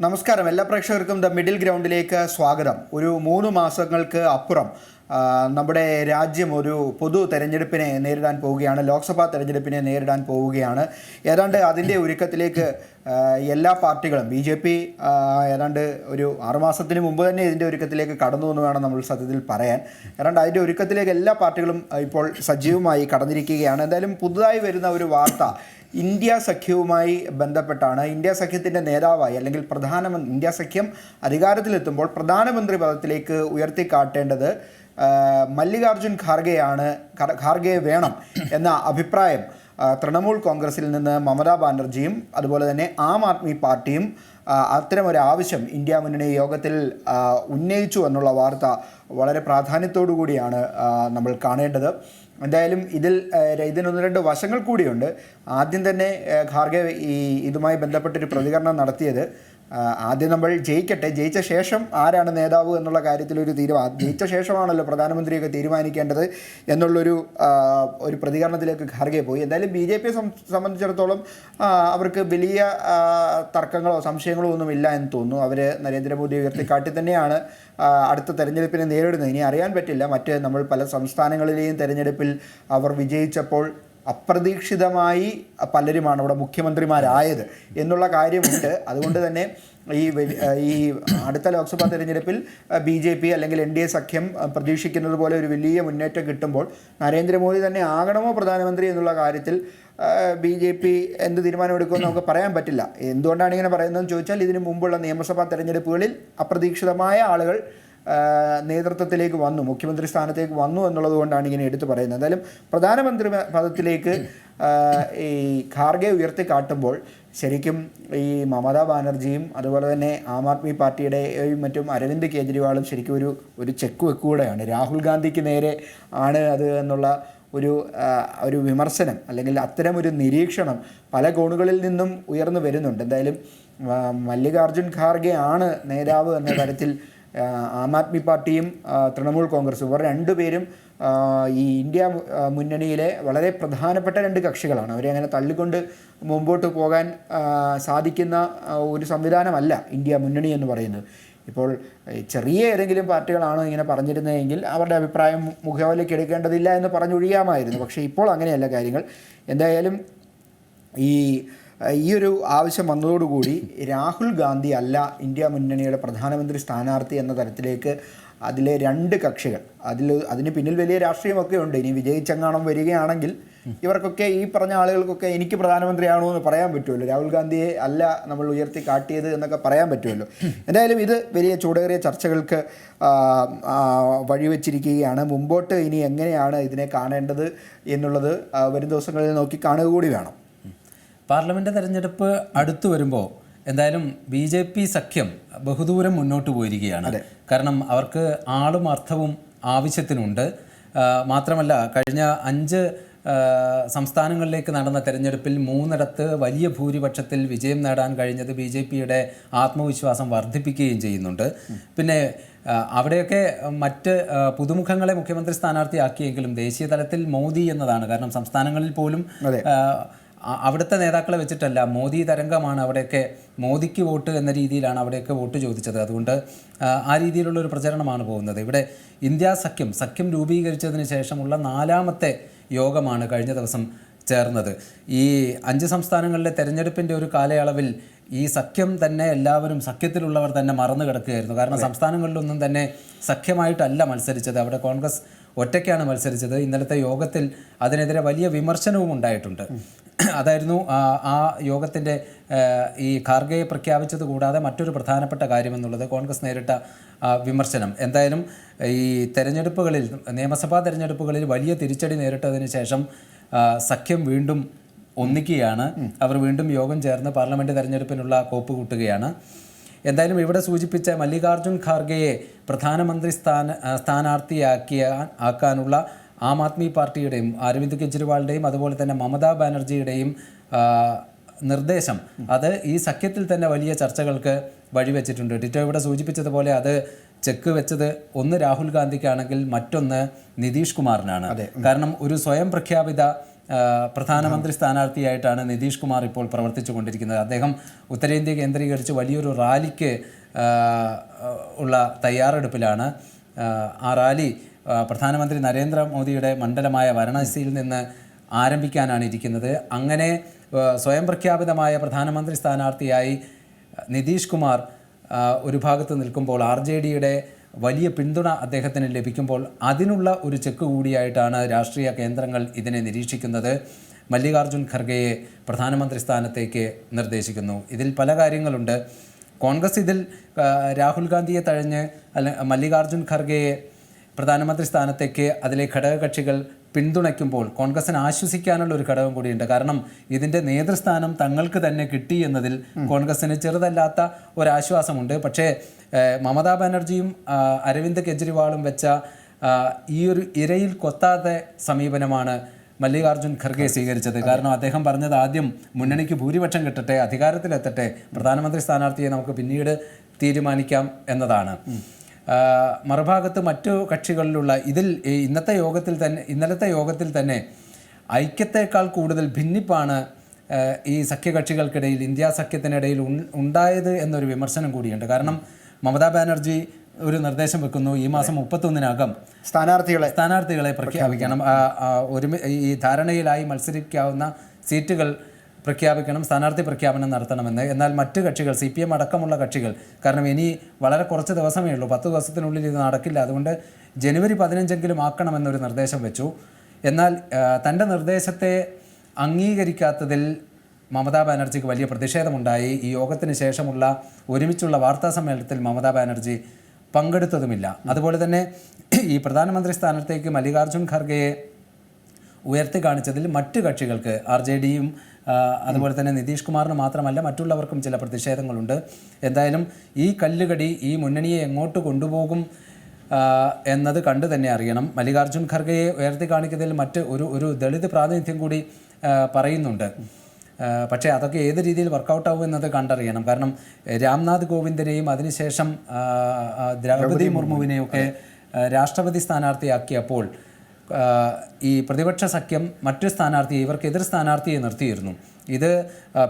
നമസ്കാരം. എല്ലാ പ്രേക്ഷകർക്കും ദ മിഡിൽ ഗ്രൗണ്ടിലേക്ക് സ്വാഗതം. ഒരു മൂന്ന് മാസങ്ങൾക്ക് അപ്പുറം നമ്മുടെ രാജ്യം ഒരു പൊതു തെരഞ്ഞെടുപ്പിനെ നേരിടാൻ പോവുകയാണ്. ലോക്സഭാ തെരഞ്ഞെടുപ്പിനെ നേരിടാൻ പോവുകയാണ്. ഏതാണ്ട് അതിന്റെ ഒരുക്കത്തിലേക്ക് എല്ലാ പാർട്ടികളും ബി ജെ പി ഏതാണ്ട് ഒരു ആറുമാസത്തിന് മുമ്പ് തന്നെ ഇതിന്റെ ഒരുക്കത്തിലേക്ക് കടന്നു എന്ന് വേണം നമ്മൾ സത്യത്തിൽ പറയാൻ. ഏതാണ്ട് അതിന്റെ ഒരുക്കത്തിലേക്ക് എല്ലാ പാർട്ടികളും ഇപ്പോൾ സജീവമായി കടന്നിരിക്കുകയാണ്. എന്തായാലും പുതുതായി വരുന്ന ഒരു വാർത്ത ഇന്ത്യ സഖ്യവുമായി ബന്ധപ്പെട്ടാണ്. ഇന്ത്യ സഖ്യത്തിന്റെ നേതാവായി അല്ലെങ്കിൽ പ്രധാനമന്ത്രി ഇന്ത്യ സഖ്യം അധികാരത്തിലെത്തുമ്പോൾ പ്രധാനമന്ത്രി പദത്തിലേക്ക് ഉയർത്തിക്കാട്ടേണ്ടത് മല്ലികാർജുൻ ഖാർഗെയാണ് ഖാർഗെ വേണം എന്ന അഭിപ്രായം തൃണമൂൽ കോൺഗ്രസിൽ നിന്ന് മമതാ ബാനർജിയും അതുപോലെ തന്നെ ആം ആദ്മി പാർട്ടിയും അത്തരമൊരു ആവശ്യം ഇന്ത്യ മുന്നണി യോഗത്തിൽ ഉന്നയിച്ചു എന്നുള്ള വാർത്ത വളരെ പ്രാധാന്യത്തോടു കൂടിയാണ് നമ്മൾ കാണേണ്ടത്. എന്തായാലും ഇതിൽ ഇതിനൊന്ന് രണ്ട് വശങ്ങൾ കൂടിയുണ്ട്. ആദ്യം തന്നെ ഖാർഗെ ഈ ഇതുമായി ബന്ധപ്പെട്ടൊരു പ്രതികരണം നടത്തിയത് ആദ്യം നമ്മൾ ജയിക്കട്ടെ. ജയിച്ച ശേഷം ആരാണ് നേതാവ് എന്നുള്ള കാര്യത്തിലൊരു തീരുമാനം ജയിച്ച ശേഷമാണല്ലോ പ്രധാനമന്ത്രിയൊക്കെ തീരുമാനിക്കേണ്ടത് എന്നുള്ളൊരു ഒരു പ്രതികരണത്തിലേക്ക് ഖാർഗെ പോയി. എന്തായാലും ബി ജെ പിയെ സംബന്ധിച്ചിടത്തോളം അവർക്ക് വലിയ തർക്കങ്ങളോ സംശയങ്ങളോ ഒന്നും ഇല്ല എന്ന് തോന്നുന്നു. അവർ നരേന്ദ്രമോദി ഉയർത്തിക്കാട്ടി തന്നെയാണ് അടുത്ത തെരഞ്ഞെടുപ്പിനെ നേരിടുന്നത്. ഇനി അറിയാൻ പറ്റില്ല. മറ്റ് നമ്മൾ പല സംസ്ഥാനങ്ങളിലെയും തെരഞ്ഞെടുപ്പിൽ അവർ വിജയിച്ചപ്പോൾ അപ്രതീക്ഷിതമായി പലരുമാണ് അവിടെ മുഖ്യമന്ത്രിമാരായത് എന്നുള്ള കാര്യമുണ്ട്. അതുകൊണ്ട് തന്നെ ഈ ഈ അടുത്ത ലോക്സഭാ തെരഞ്ഞെടുപ്പിൽ ബി ജെ പി അല്ലെങ്കിൽ എൻ ഡി എ സഖ്യം പ്രതീക്ഷിക്കുന്നത് പോലെ ഒരു വലിയ മുന്നേറ്റം കിട്ടുമ്പോൾ നരേന്ദ്രമോദി തന്നെ ആകണമോ പ്രധാനമന്ത്രി എന്നുള്ള കാര്യത്തിൽ ബി ജെ പി എന്ത് തീരുമാനമെടുക്കുമെന്ന് നമുക്ക് പറയാൻ പറ്റില്ല. എന്തുകൊണ്ടാണ് ഇങ്ങനെ പറയുന്നതെന്ന് ചോദിച്ചാൽ ഇതിനു മുമ്പുള്ള നിയമസഭാ തെരഞ്ഞെടുപ്പുകളിൽ അപ്രതീക്ഷിതമായ ആളുകൾ നേതൃത്വത്തിലേക്ക് വന്നു മുഖ്യമന്ത്രി സ്ഥാനത്തേക്ക് വന്നു എന്നുള്ളത് കൊണ്ടാണ് ഇങ്ങനെ എടുത്തു പറയുന്നത്. എന്തായാലും പ്രധാനമന്ത്രി പദത്തിലേക്ക് ഈ ഖാർഗെ ഉയർത്തി കാട്ടുമ്പോൾ ശരിക്കും ഈ മമതാ ബാനർജിയും അതുപോലെ തന്നെ ആം ആദ്മി പാർട്ടിയുടെയും മറ്റും അരവിന്ദ് കേജ്രിവാളും ശരിക്കും ഒരു ഒരു ചെക്ക് വെക്കുകയാണ് രാഹുൽ ഗാന്ധിക്ക് നേരെ ആണ് അത് എന്നുള്ള ഒരു ഒരു വിമർശനം അല്ലെങ്കിൽ അത്തരം ഒരു നിരീക്ഷണം പല കോണുകളിൽ നിന്നും ഉയർന്നു വരുന്നുണ്ട്. എന്തായാലും മല്ലികാർജുൻ ഖാർഗെ ആണ് നേതാവ് എന്ന തരത്തിൽ ആ, ആദ്മി പാർട്ടിയും തൃണമൂൽ കോൺഗ്രസും ഇവർ രണ്ടുപേരും ഈ ഇന്ത്യ മുന്നണിയിലെ വളരെ പ്രധാനപ്പെട്ട രണ്ട് കക്ഷികളാണ്. അവരെ അങ്ങനെ തള്ളിക്കൊണ്ട് മുമ്പോട്ട് പോകാൻ സാധിക്കുന്ന ഒരു സംവിധാനമല്ല ഇന്ത്യ മുന്നണി എന്ന് പറയുന്നത്. ഇപ്പോൾ ചെറിയ ഏതെങ്കിലും പാർട്ടികളാണ് ഇങ്ങനെ പറഞ്ഞിരുന്നതെങ്കിൽ അവരുടെ അഭിപ്രായം മുഖവിലേക്ക് എടുക്കേണ്ടതില്ല എന്ന് പറഞ്ഞൊഴിയാമായിരുന്നു. പക്ഷേ ഇപ്പോൾ അങ്ങനെയല്ല കാര്യങ്ങൾ. എന്തായാലും ഈ ഈ ഒരു ആവശ്യം വന്നതോടുകൂടി രാഹുൽ ഗാന്ധി അല്ല ഇന്ത്യ മുന്നണിയുടെ പ്രധാനമന്ത്രി സ്ഥാനാർത്ഥി എന്ന തരത്തിലേക്ക് അതിലെ രണ്ട് കക്ഷികൾ അതിൽ അതിന് പിന്നിൽ വലിയ രാഷ്ട്രീയമൊക്കെ ഉണ്ട്. ഇനി വിജയിച്ചെങ്ങാണം വരികയാണെങ്കിൽ ഇവർക്കൊക്കെ ഈ പറഞ്ഞ ആളുകൾക്കൊക്കെ എനിക്ക് പ്രധാനമന്ത്രിയാണോ എന്ന് പറയാൻ പറ്റുമല്ലോ. രാഹുൽ ഗാന്ധിയെ അല്ല നമ്മൾ ഉയർത്തി കാട്ടിയത് എന്നൊക്കെ പറയാൻ പറ്റുമല്ലോ. എന്തായാലും ഇത് വലിയ ചൂടേറിയ ചർച്ചകൾക്ക് വഴിവെച്ചിരിക്കുകയാണ്. മുമ്പോട്ട് ഇനി എങ്ങനെയാണ് ഇതിനെ കാണേണ്ടത് എന്നുള്ളത് വരും ദിവസങ്ങളിൽ നോക്കി കാണുക കൂടി വേണം. പാർലമെന്റ് തെരഞ്ഞെടുപ്പ് അടുത്തു വരുമ്പോൾ എന്തായാലും ബി ജെ പി സഖ്യം ബഹുദൂരം മുന്നോട്ട് പോയിരിക്കുകയാണ്. കാരണം അവർക്ക് ആളും അർത്ഥവും ആവശ്യത്തിനുണ്ട്. മാത്രമല്ല കഴിഞ്ഞ അഞ്ച് സംസ്ഥാനങ്ങളിലേക്ക് നടന്ന തെരഞ്ഞെടുപ്പിൽ മൂന്നിടത്ത് വലിയ ഭൂരിപക്ഷത്തിൽ വിജയം നേടാൻ കഴിഞ്ഞത് ബി ജെ പിയുടെ ആത്മവിശ്വാസം വർദ്ധിപ്പിക്കുകയും ചെയ്യുന്നുണ്ട്. പിന്നെ അവിടെയൊക്കെ മറ്റ് പുതുമുഖങ്ങളെ മുഖ്യമന്ത്രി സ്ഥാനാർത്ഥിയാക്കിയെങ്കിലും ദേശീയ തലത്തിൽ മോദി എന്നതാണ്. കാരണം സംസ്ഥാനങ്ങളിൽ പോലും അവിടുത്തെ നേതാക്കളെ വെച്ചിട്ടല്ല മോദി തരംഗമാണ് അവിടെയൊക്കെ മോദിക്ക് വോട്ട് എന്ന രീതിയിലാണ് അവിടെയൊക്കെ വോട്ട് ചോദിച്ചത്. അതുകൊണ്ട് ആ, രീതിയിലുള്ള ഒരു പ്രചരണമാണ് പോകുന്നത്. ഇവിടെ ഇന്ത്യ സഖ്യം സഖ്യം രൂപീകരിച്ചതിന് ശേഷമുള്ള നാലാമത്തെ യോഗമാണ് കഴിഞ്ഞ ദിവസം ചേർന്നത്. ഈ അഞ്ച് സംസ്ഥാനങ്ങളിലെ തെരഞ്ഞെടുപ്പിന്റെ ഒരു കാലയളവിൽ ഈ സഖ്യം തന്നെ എല്ലാവരും സഖ്യത്തിലുള്ളവർ തന്നെ മറന്നു കിടക്കുകയായിരുന്നു കാരണം സംസ്ഥാനങ്ങളിലൊന്നും തന്നെ സഖ്യമായിട്ടല്ല മത്സരിച്ചത്. അവിടെ കോൺഗ്രസ് ഒറ്റയ്ക്കാണ് മത്സരിച്ചത്. ഇന്നലത്തെ യോഗത്തിൽ അതിനെതിരെ വലിയ വിമർശനവും ഉണ്ടായിട്ടുണ്ട്. അതായിരുന്നു ആ യോഗത്തിന്റെ ഈ ഖാർഗയെ പ്രഖ്യാപിച്ചത് കൂടാതെ മറ്റൊരു പ്രധാനപ്പെട്ട കാര്യമെന്നുള്ളത് കോൺഗ്രസ് നേരിട്ട വിമർശനം. എന്തായാലും ഈ തെരഞ്ഞെടുപ്പുകളിൽ നിയമസഭാ തെരഞ്ഞെടുപ്പുകളിൽ വലിയ തിരിച്ചടി നേരിട്ടതിന് ശേഷം സഖ്യം വീണ്ടും ഒന്നിക്കുകയാണ്. അവർ വീണ്ടും യോഗം ചേർന്ന് പാർലമെന്റ് തെരഞ്ഞെടുപ്പിനുള്ള കോപ്പ് കൂട്ടുകയാണ്. എന്തായാലും ഇവിടെ സൂചിപ്പിച്ച മല്ലികാർജുൻ ഖാർഗെയെ പ്രധാനമന്ത്രി സ്ഥാന സ്ഥാനാർത്ഥിയാക്കിയ ആക്കാനുള്ള ആം ആദ്മി പാർട്ടിയുടെയും അരവിന്ദ് കെജ്രിവാളിന്റെയും അതുപോലെ തന്നെ മമതാ ബാനർജിയുടെയും നിർദ്ദേശം. അത് ഈ സഖ്യത്തിൽ തന്നെ വലിയ ചർച്ചകൾക്ക് വഴിവെച്ചിട്ടുണ്ട്. ടിറ്റോ ഇവിടെ സൂചിപ്പിച്ചതുപോലെ അത് ചെക്ക് വെച്ചത് ഒന്ന് രാഹുൽ ഗാന്ധിക്കാണെങ്കിൽ മറ്റൊന്ന് നിതീഷ് കുമാറിനാണ്. കാരണം ഒരു സ്വയം പ്രഖ്യാപിത പ്രധാനമന്ത്രി സ്ഥാനാർത്ഥിയായിട്ടാണ് നിതീഷ് കുമാർ ഇപ്പോൾ പ്രവർത്തിച്ചു കൊണ്ടിരിക്കുന്നത് അദ്ദേഹം ഉത്തരേന്ത്യ കേന്ദ്രീകരിച്ച് വലിയൊരു റാലിക്ക് ഉള്ള തയ്യാറെടുപ്പിലാണ്. ആ, റാലി പ്രധാനമന്ത്രി നരേന്ദ്രമോദിയുടെ മണ്ഡലമായ വാരണാസിയിൽ നിന്ന് ആരംഭിക്കാനാണ് ഇരിക്കുന്നത്. അങ്ങനെ സ്വയം പ്രഖ്യാപിതമായ പ്രധാനമന്ത്രി സ്ഥാനാർത്ഥിയായി നിതീഷ് കുമാർ ഒരു ഭാഗത്ത് നിൽക്കുമ്പോൾ ആർ ജെ ഡിയുടെ വലിയ പിന്തുണ അദ്ദേഹത്തിന് ലഭിക്കുമ്പോൾ അതിനുള്ള ഒരു ചെക്ക് കൂടിയായിട്ടാണ് രാഷ്ട്രീയ കേന്ദ്രങ്ങൾ ഇതിനെ നിരീക്ഷിക്കുന്നത്. മല്ലികാർജുൻ ഖർഗെയെ പ്രധാനമന്ത്രി സ്ഥാനത്തേക്ക് നിർദ്ദേശിക്കുന്നു. ഇതിൽ പല കാര്യങ്ങളുണ്ട്. കോൺഗ്രസ് ഇതിൽ രാഹുൽ ഗാന്ധിയെ തഴഞ്ഞ് അല്ല മല്ലികാർജുൻ ഖർഗെയെ പ്രധാനമന്ത്രി സ്ഥാനത്തേക്ക് അതിലെ ഘടകകക്ഷികൾ പിന്തുണയ്ക്കുമ്പോൾ കോൺഗ്രസിന് ആശ്വസിക്കാനുള്ള ഒരു ഘടകം കൂടിയുണ്ട്. കാരണം ഇതിന്റെ നേതൃസ്ഥാനം തങ്ങൾക്ക് തന്നെ കിട്ടി എന്നതിൽ കോൺഗ്രസിന് ചെറുതല്ലാത്ത ഒരാശ്വാസമുണ്ട്. പക്ഷേ മമതാ ബാനർജിയും അരവിന്ദ് കെജ്രിവാളും വെച്ച ഈ ഒരു ഇരയിൽ കൊത്താതെ സമീപനമാണ് മല്ലികാർജുൻ ഖർഗെ സ്വീകരിച്ചത്. കാരണം അദ്ദേഹം പറഞ്ഞത് ആദ്യം മുന്നണിക്ക് ഭൂരിപക്ഷം കിട്ടട്ടെ അധികാരത്തിലെത്തട്ടെ പ്രധാനമന്ത്രി സ്ഥാനാർത്ഥിയെ നമുക്ക് പിന്നീട് തീരുമാനിക്കാം എന്നതാണ്. മറുഭാഗത്ത് മറ്റു കക്ഷികളിലുള്ള ഇതിൽ ഇന്നത്തെ യോഗത്തിൽ തന്നെ ഇന്നലത്തെ യോഗത്തിൽ തന്നെ ഐക്യത്തേക്കാൾ കൂടുതൽ ഭിന്നിപ്പാണ് ഈ സഖ്യകക്ഷികൾക്കിടയിൽ ഇന്ത്യ സഖ്യത്തിനിടയിൽ ഉൺ- ഉണ്ടായത് എന്നൊരു വിമർശനം കൂടിയുണ്ട്. കാരണം മമതാ ബാനർജി ഒരു നിർദ്ദേശം വെക്കുന്നു ഈ മാസം മുപ്പത്തൊന്നിനകം സ്ഥാനാർത്ഥികളെ സ്ഥാനാർത്ഥികളെ പ്രഖ്യാപിക്കണം. ഒരുമി ഈ ധാരണയിലായി മത്സരിക്കാവുന്ന സീറ്റുകൾ പ്രഖ്യാപിക്കണം സ്ഥാനാർത്ഥി പ്രഖ്യാപനം നടത്തണമെന്ന്. എന്നാൽ മറ്റ് കക്ഷികൾ സി പി എം അടക്കമുള്ള കക്ഷികൾ കാരണം ഇനി വളരെ കുറച്ച് ദിവസമേ ഉള്ളൂ പത്ത് ദിവസത്തിനുള്ളിൽ ഇത് നടക്കില്ല. അതുകൊണ്ട് ജനുവരി പതിനഞ്ചെങ്കിലും ആക്കണമെന്നൊരു നിർദ്ദേശം വെച്ചു. എന്നാൽ തന്റെ നിർദ്ദേശത്തെ അംഗീകരിക്കാത്തതിൽ മമതാ ബാനർജിക്ക് വലിയ പ്രതിഷേധമുണ്ടായി. ഈ യോഗത്തിന് ശേഷമുള്ള ഒരുമിച്ചുള്ള വാർത്താ സമ്മേളനത്തിൽ മമതാ ബാനർജി പങ്കെടുത്തതുമില്ല. അതുപോലെ തന്നെ ഈ പ്രധാനമന്ത്രി സ്ഥാനത്തേക്ക് മല്ലികാർജുൻ ഖർഗെയെ ഉയർത്തി കാണിച്ചതിൽ മറ്റു കക്ഷികൾക്ക് ആർ ജെ ഡിയും അതുപോലെ തന്നെ നിതീഷ് കുമാറിന് മാത്രമല്ല മറ്റുള്ളവർക്കും ചില പ്രതിഷേധങ്ങളുണ്ട്. എന്തായാലും ഈ കല്ലുകടി ഈ മുന്നണിയെ എങ്ങോട്ട് കൊണ്ടുപോകും എന്നത് കണ്ടു തന്നെ അറിയണം. മല്ലികാർജുൻ ഖർഗയെ ഉയർത്തി കാണിക്കുന്നതിൽ മറ്റ് ഒരു ഒരു ദളിത് പ്രാതിനിധ്യം കൂടി പറയുന്നുണ്ട്. പക്ഷേ അതൊക്കെ ഏത് രീതിയിൽ വർക്കൗട്ട് ആവും എന്നത് കണ്ടറിയണം. കാരണം രാംനാഥ് കോവിന്ദിനെയും അതിനുശേഷം ദ്രൗപദി മുർമുവിനെയൊക്കെ രാഷ്ട്രപതി സ്ഥാനാർത്ഥിയാക്കിയപ്പോൾ ഈ പ്രതിപക്ഷ സഖ്യം മറ്റു സ്ഥാനാർത്ഥിയെ ഇവർക്ക് എതിർ സ്ഥാനാർത്ഥിയെ നിർത്തിയിരുന്നു. ഇത്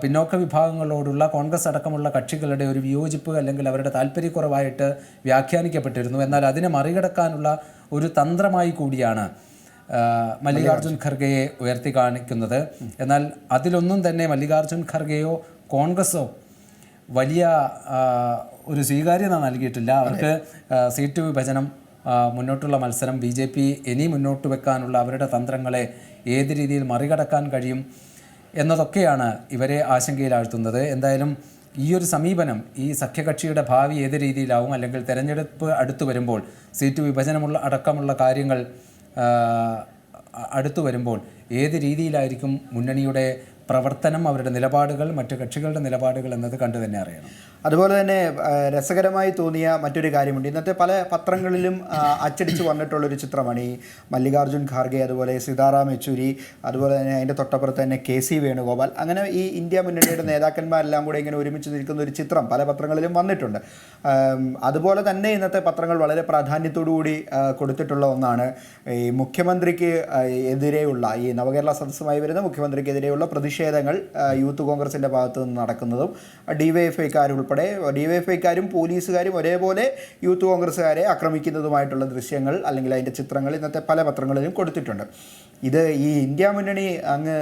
പിന്നോക്ക വിഭാഗങ്ങളോടുള്ള കോൺഗ്രസ് അടക്കമുള്ള കക്ഷികളുടെ ഒരു വിയോജിപ്പ് അല്ലെങ്കിൽ അവരുടെ താല്പര്യക്കുറവായിട്ട് വ്യാഖ്യാനിക്കപ്പെട്ടിരുന്നു. എന്നാൽ അതിനെ മറികടക്കാനുള്ള ഒരു തന്ത്രമായി കൂടിയാണ് മല്ലികാർജുൻ ഖർഗയെ ഉയർത്തി കാണിക്കുന്നത്. എന്നാൽ അതിലൊന്നും തന്നെ മല്ലികാർജുൻ ഖർഗെയോ കോൺഗ്രസോ വലിയ ഒരു സ്വീകാര്യത നൽകിയിട്ടില്ല. അവർക്ക് സീറ്റ് വിഭജനം മുന്നോട്ടുള്ള മത്സരം ബി ജെ പി ഇനി മുന്നോട്ട് വെക്കാനുള്ള അവരുടെ തന്ത്രങ്ങളെ ഏത് രീതിയിൽ മറികടക്കാൻ കഴിയും എന്നതൊക്കെയാണ് ഇവരെ ആശങ്കയിലാഴ്ത്തുന്നത്. എന്തായാലും ഈ ഒരു സമീപനം ഈ സഖ്യകക്ഷിയുടെ ഭാവി ഏത് രീതിയിലാവും അല്ലെങ്കിൽ തെരഞ്ഞെടുപ്പ് അടുത്തു വരുമ്പോൾ സീറ്റ് വിഭജനമുള്ള അടക്കമുള്ള കാര്യങ്ങൾ അടുത്തു വരുമ്പോൾ ഏത് രീതിയിലായിരിക്കും മുന്നണിയുടെ പ്രവർത്തനം അവരുടെ നിലപാടുകൾ മറ്റു കക്ഷികളുടെ നിലപാടുകൾ എന്നത് കണ്ടു തന്നെ അറിയണം. അതുപോലെ തന്നെ രസകരമായി തോന്നിയ മറ്റൊരു കാര്യമുണ്ട്. ഇന്നത്തെ പല പത്രങ്ങളിലും ആ, വന്നിട്ടുള്ള ഒരു ചിത്രമാണ് ഈ മല്ലികാർജുൻ ഖാർഗെ അതുപോലെ സീതാറാം യെച്ചൂരി അതുപോലെ തന്നെ അതിന്റെ തൊട്ടപ്പുറത്ത് തന്നെ കെ സി വേണുഗോപാൽ. അങ്ങനെ ഈ ഇന്ത്യ മുന്നണിയുടെ നേതാക്കന്മാരെല്ലാം കൂടെ ഇങ്ങനെ ഒരുമിച്ച് നിൽക്കുന്ന ഒരു ചിത്രം പല പത്രങ്ങളിലും വന്നിട്ടുണ്ട്. അതുപോലെ തന്നെ ഇന്നത്തെ പത്രങ്ങൾ വളരെ പ്രാധാന്യത്തോടു കൂടി കൊടുത്തിട്ടുള്ള ഒന്നാണ് ഈ മുഖ്യമന്ത്രിക്ക് എതിരെയുള്ള ഈ നവകേരള സദസ്സുമായി വരുന്ന മുഖ്യമന്ത്രിക്കെതിരെയുള്ള പ്രതിഷേധങ്ങൾ യൂത്ത് കോൺഗ്രസിന്റെ ഭാഗത്തു നിന്ന് നടക്കുന്നതും ഡിവൈഎഫ്ഐക്കാരുൾപ്പെടെ ഡിവൈഎഫ്ഐക്കാരും പോലീസുകാരും ഒരേപോലെ യൂത്ത് കോൺഗ്രസ്സുകാരെ ആക്രമിക്കുന്നതുമായിട്ടുള്ള ദൃശ്യങ്ങൾ അല്ലെങ്കിൽ അതിന്റെ ചിത്രങ്ങൾ ഇന്നത്തെ പല പത്രങ്ങളിലും കൊടുത്തിട്ടുണ്ട്. ഇത് ഈ ഇന്ത്യ മുന്നണി അങ്ങ്